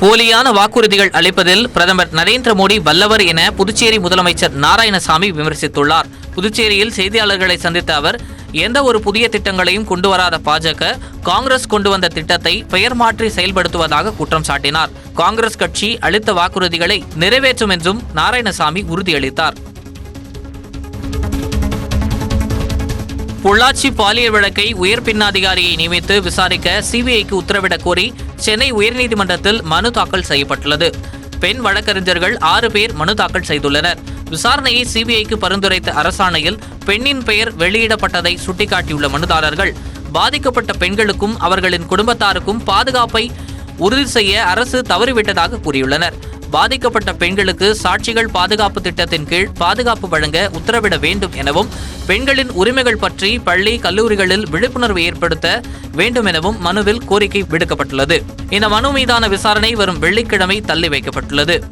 போலியான வாக்குறுதிகள் அளிப்பதில் பிரதமர் நரேந்திர மோடி வல்லவர் என புதுச்சேரி முதலமைச்சர் நாராயணசாமி விமர்சித்துள்ளார். புதுச்சேரியில் செய்தியாளர்களை சந்தித்த அவர் எந்த ஒரு புதிய திட்டங்களையும் கொண்டு வராத பாஜக காங்கிரஸ் கொண்டு வந்த திட்டத்தை பெயர் மாற்றி செயல்படுத்துவதாக குற்றம் சாட்டினார். காங்கிரஸ் கட்சி அளித்த வாக்குறுதிகளை நிறைவேற்றும் என்றும் நாராயணசாமி உறுதியளித்தார். பொள்ளாச்சி பாலியல் வழக்கை உயர் பின்னாதிகாரியை நியமித்து விசாரிக்க சிபிஐக்கு உத்தரவிடக் கோரி சென்னை உயர்நீதிமன்றத்தில் மனு தாக்கல் செய்யப்பட்டுள்ளது. பெண் வழக்கறிஞர்கள் ஆறு பேர் மனு தாக்கல் செய்துள்ளனர். விசாரணையை சிபிஐக்கு பரிந்துரைத்த அரசாணையில் பெண்ணின் பெயர் வெளியிடப்பட்டதை சுட்டிக்காட்டியுள்ள மனுதாரர்கள் பாதிக்கப்பட்ட பெண்களுக்கும் அவர்களின் குடும்பத்தாருக்கும் பாதுகாப்பை உறுதி செய்ய அரசு தவறிவிட்டதாக கூறியுள்ளனர். பாதிக்கப்பட்ட பெண்களுக்கு சாட்சிகள் பாதுகாப்பு திட்டத்தின் கீழ் பாதுகாப்பு வழங்க உத்தரவிட வேண்டும் எனவும் பெண்களின் உரிமைகள் பற்றி பள்ளி கல்லூரிகளில் விழிப்புணர்வு ஏற்படுத்த வேண்டும் எனவும் மனுவில் கோரிக்கை விடுக்கப்பட்டுள்ளது. இந்த மனு மீதான விசாரணை வரும் வெள்ளிக்கிழமை தள்ளி வைக்கப்பட்டுள்ளது.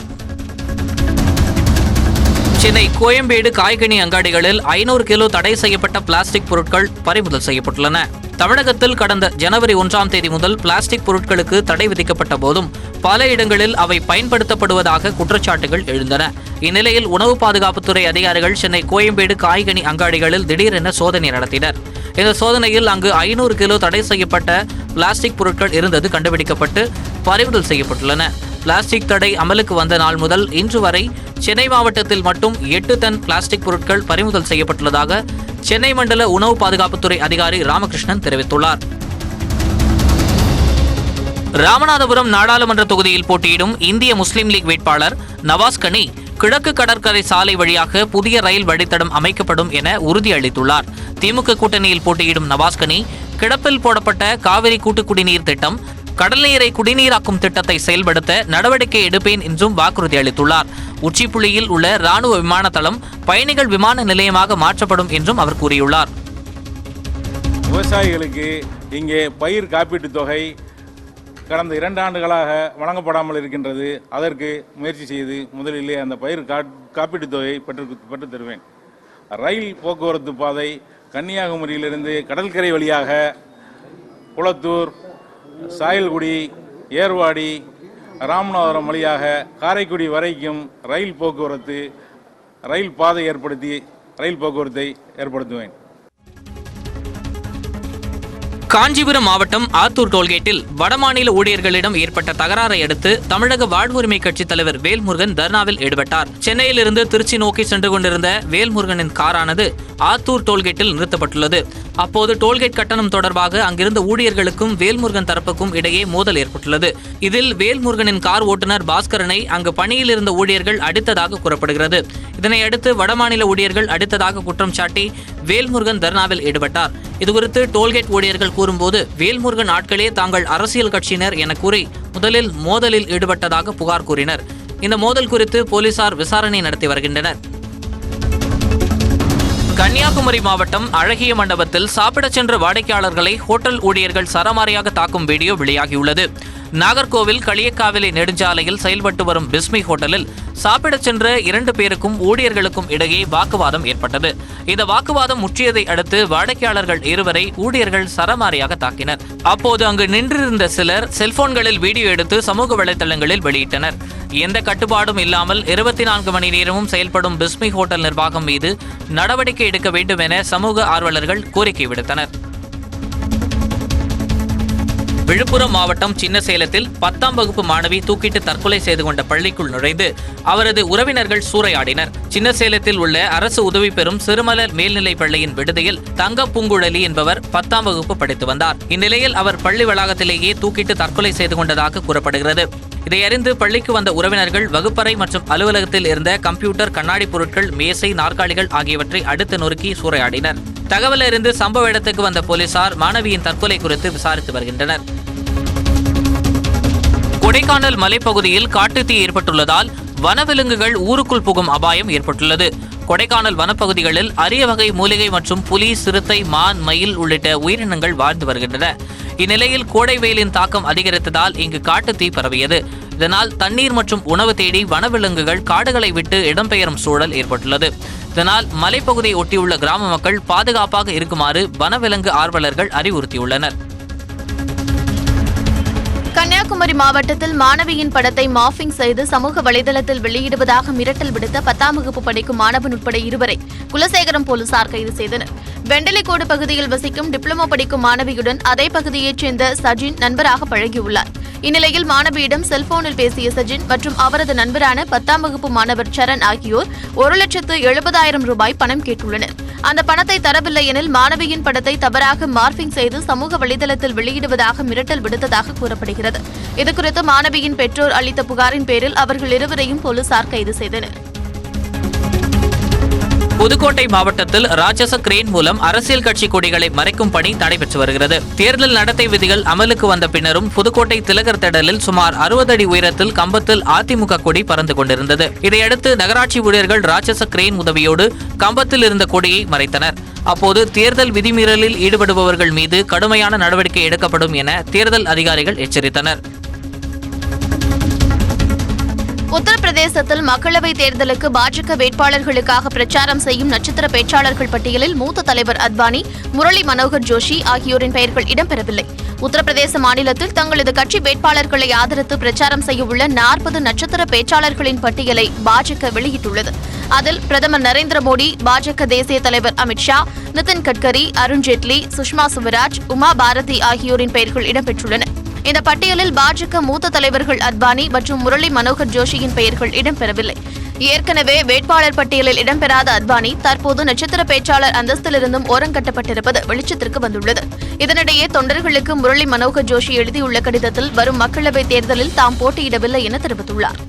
சென்னை கோயம்பேடு காய்கனி அங்காடிகளில் ஐநூறு கிலோ தடை செய்யப்பட்ட பிளாஸ்டிக் பொருட்கள் பறிமுதல் செய்யப்பட்டுள்ளன. தமிழகத்தில் கடந்த ஜனவரி ஒன்றாம் தேதி முதல் பிளாஸ்டிக் பொருட்களுக்கு தடை விதிக்கப்பட்ட போதும் பல இடங்களில் அவை பயன்படுத்தப்படுவதாக குற்றச்சாட்டுகள் எழுந்தன. இந்நிலையில் உணவு பாதுகாப்புத்துறை அதிகாரிகள் சென்னை கோயம்பேடு காய்கனி அங்காடிகளில் திடீரென சோதனை நடத்தினர். இந்த சோதனையில் அங்கு ஐநூறு கிலோ தடை செய்யப்பட்ட பிளாஸ்டிக் பொருட்கள் இருந்தது கண்டுபிடிக்கப்பட்டு பறிமுதல் செய்யப்பட்டுள்ளன. பிளாஸ்டிக் தடை அமலுக்கு வந்த நாள் முதல் இன்று வரை சென்னை மாவட்டத்தில் மட்டும் எட்டு டன் பிளாஸ்டிக் பொருட்கள் பறிமுதல் செய்யப்பட்டுள்ளதாக சென்னை மண்டல உணவு பாதுகாப்புத்துறை அதிகாரி ராமகிருஷ்ணன் தெரிவித்துள்ளார். ராமநாதபுரம் நாடாளுமன்ற தொகுதியில் போட்டியிடும் இந்திய முஸ்லீம் லீக் வேட்பாளர் நவாஸ் கனி கிழக்கு கடற்கரை சாலை வழியாக புதிய ரயில் வழித்தடம் அமைக்கப்படும் என உறுதியளித்துள்ளார். திமுக கூட்டணியில் போட்டியிடும் நவாஸ்கனி கிடப்பில் போடப்பட்ட காவிரி கூட்டு குடிநீர் திட்டம் கடல் நீரை குடிநீராக்கும் திட்டத்தை செயல்படுத்த நடவடிக்கை எடுப்பேன் என்றும் வாக்குறுதி அளித்துள்ளார். உச்சிப்புள்ளியில் உள்ள ராணுவ விமான தளம் பயணிகள் விமான நிலையமாக மாற்றப்படும் என்றும் அவர் கூறியுள்ளார். விவசாயிகளுக்கு இங்கே பயிர் காப்பீட்டுத் தொகை கடந்த இரண்டு ஆண்டுகளாக வழங்கப்படாமல் இருக்கின்றது. அதற்கு முயற்சி செய்து முதலிலே அந்த பயிர் கா- காப்பீட்டுத் தொகையை பெற்று பெற்று தருவேன். ரயில் போக்குவரத்து பாதை கன்னியாகுமரியிலிருந்து கடற்கரை வழியாக குளத்தூர் சாயல்குடி ஏர்வாடி ராமநாதபுரம் வழியாக காரைக்குடி வரைக்கும் ரயில் போக்குவரத்து ரயில் பாதை ஏற்படுத்தி ரயில் போக்குவரத்தை ஏற்படுத்துவேன். காஞ்சிபுரம் மாவட்டம் ஆத்தூர் டோல்கேட்டில் வடமாநில ஊழியர்களிடம் ஏற்பட்ட தகராறை அடுத்து தமிழக வாழ்வுரிமை கட்சித் தலைவர் வேல்முருகன் தர்ணாவில் ஈடுபட்டார். சென்னையிலிருந்து திருச்சி நோக்கி சென்று கொண்டிருந்த வேல்முருகனின் காரானது ஆத்தூர் டோல்கேட்டில் நிறுத்தப்பட்டுள்ளது. அப்போது டோல்கேட் கட்டணம் தொடர்பாக அங்கிருந்த ஊழியர்களுக்கும் வேல்முருகன் தரப்புக்கும் இடையே மோதல் ஏற்பட்டுள்ளது. இதில் வேல்முருகனின் கார் ஓட்டுநர் பாஸ்கரனை அங்கு பணியில் இருந்த ஊழியர்கள் அடித்ததாக கூறப்படுகிறது. இதனையடுத்து வடமாநில ஊழியர்கள் அடித்ததாக குற்றம் சாட்டி வேல்முருகன் தர்ணாவில் ஈடுபட்டார். இதுகுறித்து டோல்கேட் ஊழியர்கள் கூறும்போது வேல்முருகன் ஆட்களே தாங்கள் அரசியல் கட்சியினர் என கூறி முதலில் மோதலில் ஈடுபட்டதாக புகார் கூறினர். இந்த மோதல் குறித்து போலீசார் விசாரணை நடத்தி வருகின்றனர். கன்னியாகுமரி மாவட்டம் அழகிய மண்டபத்தில் சாப்பிடச் சென்ற வாடிக்கையாளர்களை ஹோட்டல் ஊழியர்கள் சரமாரியாக தாக்கும் வீடியோ வெளியாகியுள்ளது. நாகர்கோவில் களியக்காவிலை நெடுஞ்சாலையில் செயல்பட்டு வரும் பிஸ்மி ஹோட்டலில் சாப்பிடச் சென்ற இரண்டு பேருக்கும் ஊழியர்களுக்கும் இடையே வாக்குவாதம் ஏற்பட்டது. இந்த வாக்குவாதம் முற்றியதை அடுத்து வாடிக்கையாளர்கள் இருவரை ஊழியர்கள் சரமாரியாக தாக்கினர். அப்போது அங்கு நின்றிருந்த சிலர் செல்போன்களில் வீடியோ எடுத்து சமூக வலைதளங்களில் வெளியிட்டனர். எந்த கட்டுப்பாடும் இல்லாமல் இருபத்தி நான்கு மணி நேரமும் செயல்படும் பிஸ்மி ஹோட்டல் நிர்வாகம் மீது நடவடிக்கை எடுக்க வேண்டும் என சமூக ஆர்வலர்கள் கோரிக்கை விடுத்தனர். விழுப்புரம் மாவட்டம் சின்ன சேலத்தில் பத்தாம் வகுப்பு மாணவி தூக்கிட்டு தற்கொலை செய்து கொண்ட பள்ளிக்குள் நுழைந்து அவரது உறவினர்கள் சூறையாடினர். சின்ன சேலத்தில் உள்ள அரசு உதவி பெறும் சிறுமலர் மேல்நிலைப் பள்ளியின் விடுதியில் தங்க பூங்குழலி என்பவர் பத்தாம் வகுப்பு படித்து வந்தார். இந்நிலையில் அவர் பள்ளி வளாகத்திலேயே தூக்கிட்டு தற்கொலை செய்து கொண்டதாக கூறப்படுகிறது. இதையறிந்து பள்ளிக்கு வந்த உறவினர்கள் வகுப்பறை மற்றும் அலுவலகத்தில் இருந்த கம்ப்யூட்டர் கண்ணாடி பொருட்கள் மேசை நாற்காலிகள் ஆகியவற்றை அடுத்து நொறுக்கி சூறையாடினர். தகவலறிந்து சம்பவ இடத்துக்கு வந்த போலீசார் மாணவியின் தற்கொலை குறித்து விசாரித்து வருகின்றனர். கொடைக்கானல் மலைப்பகுதியில் காட்டுத்தீ ஏற்பட்டுள்ளதால் வனவிலங்குகள் ஊருக்குள் புகும் அபாயம் ஏற்பட்டுள்ளது. கொடைக்கானல் வனப்பகுதிகளில் அரிய வகை மூலிகை மற்றும் புலி சிறுத்தை மான் மயில் உள்ளிட்ட உயிரினங்கள் வாழ்ந்து வருகின்றன. இந்நிலையில் கோடை வெயிலின் தாக்கம் அதிகரித்ததால் இங்கு காட்டுத்தீ பரவியது. இதனால் தண்ணீர் மற்றும் உணவு தேடி வனவிலங்குகள் காடுகளை விட்டு இடம்பெயரும் சூழல் ஏற்பட்டுள்ளது. இதனால் மலைப்பகுதியை ஒட்டியுள்ள கிராம மக்கள் பாதுகாப்பாக இருக்குமாறு வனவிலங்கு ஆர்வலர்கள் அறிவுறுத்தியுள்ளனர். கன்னியாகுமரி மாவட்டத்தில் மாணவியின் படத்தை மாஃபிங் செய்து சமூக வலைதளத்தில் வெளியிடுவதாக மிரட்டல் விடுத்த பத்தாம் வகுப்பு படிக்கும் மாணவன் உட்பட இருவரை குலசேகரம் போலீசார் கைது செய்தனர். வெண்டலைக்கோடு பகுதியில் வசிக்கும் டிப்ளமோ படிக்கும் மாணவியுடன் அதே பகுதியைச் சேர்ந்த சஜின் நண்பராக பழகியுள்ளார். இந்நிலையில் மாணவியிடம் செல்போனில் பேசிய சஜின் மற்றும் அவரது நண்பரான பத்தாம் வகுப்பு மாணவர் சரண் ஆகியோர் ஒரு லட்சத்து எழுபதாயிரம் ரூபாய் பணம் கேட்டுள்ளனர். அந்த பணத்தை தரவில்லை எனில் மாணவியின் படத்தை தவறாக மார்பிங் செய்து சமூக வலைதளத்தில் வெளியிடுவதாக மிரட்டல் விடுத்ததாக கூறப்படுகிறது. இதுகுறித்து மாணவியின் பெற்றோர் அளித்த புகாரின் பேரில் அவர்கள் இருவரையும் போலீசார் கைது செய்தனர். புதுக்கோட்டை மாவட்டத்தில் ராட்சச கிரேன் மூலம் அரசியல் கட்சி கொடிகளை மறைக்கும் பணி நடைபெற்று வருகிறது. தேர்தல் நடத்தை விதிகள் அமலுக்கு வந்த பின்னரும் புதுக்கோட்டை திலகர் திடலில் சுமார் அறுபது அடி உயரத்தில் கம்பத்தில் அதிமுக கொடி பறந்து கொண்டிருந்தது. இதையடுத்து நகராட்சி ஊழியர்கள் ராட்சச கிரேன் உதவியோடு கம்பத்தில் இருந்த கொடியை மறைத்தனர். அப்போது தேர்தல் விதிமீறலில் ஈடுபடுபவர்கள் மீது கடுமையான நடவடிக்கை எடுக்கப்படும் என தேர்தல் அதிகாரிகள் எச்சரித்தனர். உத்தரப்பிரதேசத்தில் மக்களவைத் தேர்தலுக்கு பாஜக வேட்பாளர்களுக்காக பிரச்சாரம் செய்யும் நட்சத்திர பேச்சாளர்கள் பட்டியலில் மூத்த தலைவர் அத்வானி முரளி மனோகர் ஜோஷி ஆகியோரின் பெயர்கள் இடம்பெறவில்லை. உத்தரப்பிரதேச மாநிலத்தில் தங்களது கட்சி வேட்பாளர்களை ஆதரித்து பிரச்சாரம் செய்யவுள்ள நாற்பது நட்சத்திர பேச்சாளர்களின் பட்டியலை பாஜக வெளியிட்டுள்ளது. அதில் பிரதமர் நரேந்திர மோடி பாஜக தேசிய தலைவர் அமித்ஷா நிதின் கட்கரி அருண்ஜேட்லி சுஷ்மா சுவராஜ் உமா பாரதி ஆகியோரின் பெயர்கள் இடம்பெற்றுள்ளன. இந்த பட்டியலில் பாஜக மூத்த தலைவர்கள் அத்வானி மற்றும் முரளி மனோகர் ஜோஷியின் பெயர்கள் இடம்பெறவில்லை. ஏற்கனவே வேட்பாளர் பட்டியலில் இடம்பெறாத அத்வானி தற்போது நட்சத்திர பேச்சாளர் அந்தஸ்திலிருந்தும் ஓரங்கட்டப்பட்டிருப்பது வெளிச்சத்திற்கு வந்துள்ளது. இதனிடையே தொண்டர்களுக்கு முரளி மனோகர் ஜோஷி எழுதியுள்ள கடிதத்தில் வரும் மக்களவைத் தேர்தலில் தாம் போட்டியிடவில்லை என தெரிவித்துள்ளார்.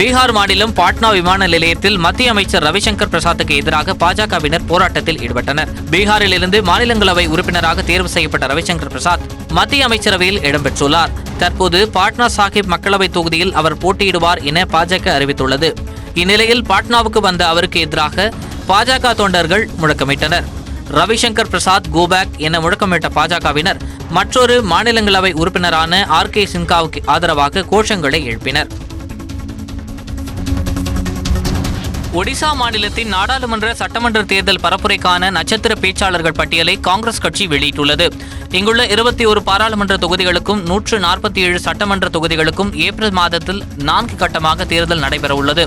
பீகார் மாநிலம் பாட்னா விமான நிலையத்தில் மத்திய அமைச்சர் ரவிசங்கர் பிரசாத்துக்கு எதிராக பாஜகவினர் போராட்டத்தில் ஈடுபட்டனர். பீகாரில் இருந்து மாநிலங்களவை உறுப்பினராக தேர்வு செய்யப்பட்ட ரவிசங்கர் பிரசாத் மத்திய அமைச்சரவையில் இடம்பெற்றுள்ளார். தற்போது பாட்னா சாஹிப் மக்களவை தொகுதியில் அவர் போட்டியிடுவார் என பாஜக அறிவித்துள்ளது. இந்நிலையில் பாட்னாவுக்கு வந்த அவருக்கு எதிராக பாஜக தொண்டர்கள் முழக்கமிட்டனர். ரவிசங்கர் பிரசாத் கோபேக் என முழக்கமிட்ட பாஜகவினர் மற்றொரு மாநிலங்களவை உறுப்பினரான ஆர் கே சின்காவுக்கு ஆதரவாக கோஷங்களை எழுப்பினர். ஒடிசா மாநிலத்தின் நாடாளுமன்ற சட்டமன்ற தேர்தல் பரப்புரைக்கான நட்சத்திர பேச்சாளர்கள் பட்டியலை காங்கிரஸ் கட்சி வெளியிட்டுள்ளது. இங்குள்ள இருபத்தி ஒரு பாராளுமன்ற தொகுதிகளுக்கும் நூற்று நாற்பத்தி ஏழு சட்டமன்ற தொகுதிகளுக்கும் ஏப்ரல் மாதத்தில் நான்கு கட்டமாக தேர்தல் நடைபெறவுள்ளது.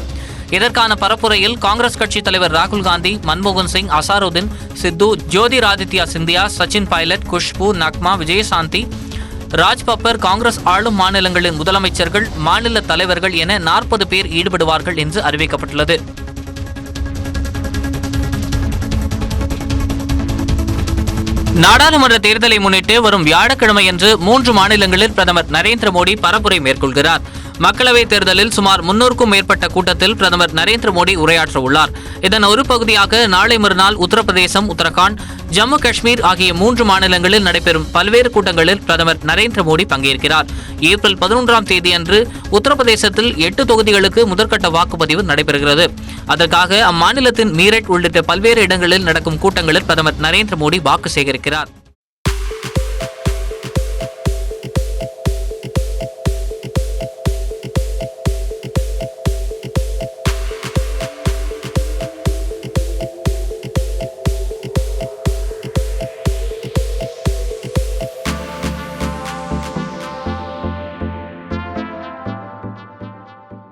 இதற்கான பரப்புரையில் காங்கிரஸ் கட்சி தலைவர் ராகுல் காந்தி மன்மோகன் சிங் அசாருதீன் சித்து ஜோதிராதித்யா சிந்தியா சச்சின் பைலட் குஷ்பு நக்மா விஜயசாந்தி ராஜ்பப்பர் காங்கிரஸ் ஆளும் மாநிலங்களின் முதலமைச்சர்கள் மாநில தலைவர்கள் என நாற்பது பேர் ஈடுபடுவார்கள் என்று அறிவிக்கப்பட்டுள்ளது. நாடாளுமன்ற தேர்தலை முன்னிட்டு வரும் வியாழக்கிழமையன்று மூன்று மாநிலங்களில் பிரதமர் நரேந்திர மோடி பரப்புரை மேற்கொள்கிறார். மக்களவைத் தேர்தலில் சுமார் முன்னூறுக்கும் மேற்பட்ட கூட்டத்தில் பிரதமர் நரேந்திர மோடி உரையாற்ற உள்ளார். இதன் ஒரு பகுதியாக நாளை மறுநாள் உத்தரப்பிரதேசம் உத்தரகாண்ட் ஜம்மு காஷ்மீர் ஆகிய மூன்று மாநிலங்களில் நடைபெறும் பல்வேறு கூட்டங்களில் பிரதமர் நரேந்திர மோடி பங்கேற்கிறார். ஏப்ரல் பதினொன்றாம் தேதியன்று உத்தரப்பிரதேசத்தில் எட்டு தொகுதிகளுக்கு முதற்கட்ட வாக்குப்பதிவு நடைபெறுகிறது. அதற்காக அம்மாநிலத்தின் மீரட் உள்ளிட்ட பல்வேறு இடங்களில் நடக்கும் கூட்டங்களில் பிரதமர் நரேந்திர மோடி வாக்கு சேகரிக்கிறார்.